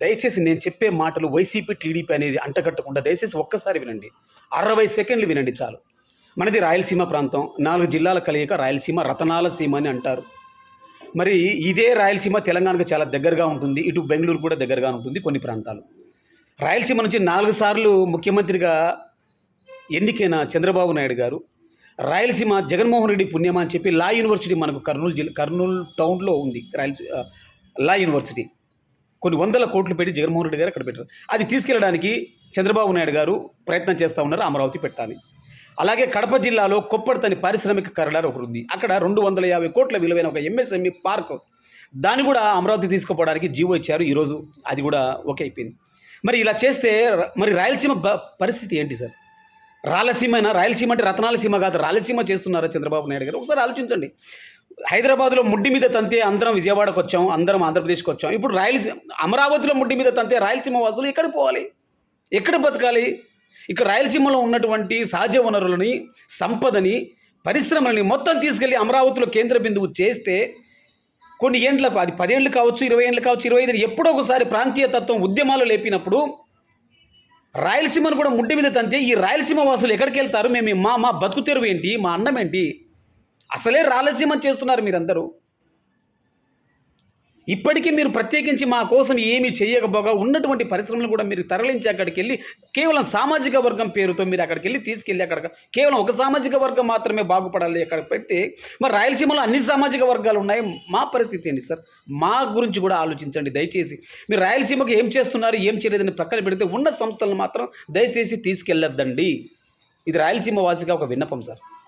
దయచేసి నేను చెప్పే మాటలు వైసీపీ టీడీపీ అనేది అంటగట్టకుండా దయచేసి ఒక్కసారి వినండి. అరవై సెకండ్లు వినండి చాలు. మనది రాయలసీమ ప్రాంతం నాలుగు జిల్లాల కలయిక రాయలసీమ రతనాల సీమ అని అంటారు. మరి ఇదే రాయలసీమ తెలంగాణకు చాలా దగ్గరగా ఉంటుంది ఇటు బెంగళూరు కూడా దగ్గరగా ఉంటుంది కొన్ని ప్రాంతాలు. రాయలసీమ నుంచి నాలుగు సార్లు ముఖ్యమంత్రిగా ఎన్నికైన చంద్రబాబు నాయుడు గారు రాయలసీమ జగన్మోహన్ రెడ్డి పుణ్యమా అని చెప్పి లా యూనివర్సిటీ మనకు కర్నూలు జిల్లా కర్నూలు టౌన్లో ఉంది రాయలసీ లా యూనివర్సిటీ. కొన్ని వందల కోట్లు పెట్టి జగన్మోహన్ రెడ్డి గారు అక్కడ పెట్టారు. అది తీసుకెళ్ళడానికి చంద్రబాబు నాయుడు గారు ప్రయత్నం చేస్తూ ఉన్నారు అమరావతి పెట్టాలి. అలాగే కడప జిల్లాలో కొప్పడితని పారిశ్రామిక కరడారు ఒకటి ఉంది. అక్కడ రెండు వందల యాభై కోట్ల విలువైన ఒక ఎంఎస్ఎంఈ పార్క్. దాన్ని కూడా అమరావతి తీసుకుపోవడానికి జీవో ఇచ్చారు ఈరోజు. అది కూడా ఓకే అయిపోయింది. మరి ఇలా చేస్తే మరి రాయలసీమ పరిస్థితి ఏంటి సార్? రాయలసీమైనా? రాయలసీమ అంటే రత్నాలసీమ కాదు. రాయలసీమ చేస్తున్నారా చంద్రబాబు నాయుడు గారు? ఒకసారి ఆలోచించండి. హైదరాబాద్లో ముడ్డి మీద తంతే అందరం విజయవాడకు వచ్చాం అందరం ఆంధ్రప్రదేశ్కి వచ్చాం. ఇప్పుడు రాయలసీమ అమరావతిలో ముడ్డి మీద తంతే రాయలసీమ వాసులు ఎక్కడికి పోవాలి? ఎక్కడ బతకాలి ఇక్కడ రాయలసీమలో ఉన్నటువంటి సహజ వనరులని సంపదని పరిశ్రమలని మొత్తం తీసుకెళ్ళి అమరావతిలో కేంద్ర బిందువు చేస్తే కొన్ని ఏండ్లకు అది పదేళ్ళు కావచ్చు ఇరవై ఏళ్ళు కావచ్చు ఇరవై ఐదు ఎప్పుడో ఒకసారి ప్రాంతీయ తత్వం ఉద్యమాలు లేపినప్పుడు రాయలసీమను కూడా ముడ్డి మీద తంతే ఈ రాయలసీమ వాసులు ఎక్కడికి వెళ్తారు? మేము మా మా బతుకు తెరువు ఏంటి? మా అన్నం ఏంటి? అసలే రాయలసీమ చేస్తున్నారు మీరందరూ. ఇప్పటికీ మీరు ప్రత్యేకించి మా కోసం ఏమీ చేయకపోగా ఉన్నటువంటి పరిశ్రమలు కూడా మీరు తరలించి అక్కడికి వెళ్ళి కేవలం సామాజిక వర్గం పేరుతో మీరు అక్కడికి వెళ్ళి తీసుకెళ్ళి అక్కడ కేవలం ఒక సామాజిక వర్గం మాత్రమే బాగుపడాలి అక్కడ పెడితే మరి రాయలసీమలో అన్ని సామాజిక వర్గాలు ఉన్నాయి. మా పరిస్థితి ఏంటి సార్? మా గురించి కూడా ఆలోచించండి దయచేసి. మీరు రాయలసీమకు ఏం చేస్తున్నారు ఏం చేయలేదని ప్రక్కన పెడితే ఉన్న సంస్థలను మాత్రం దయచేసి తీసుకెళ్ళొద్దండి. ఇది రాయలసీమ వాసిగా ఒక విన్నపం సార్.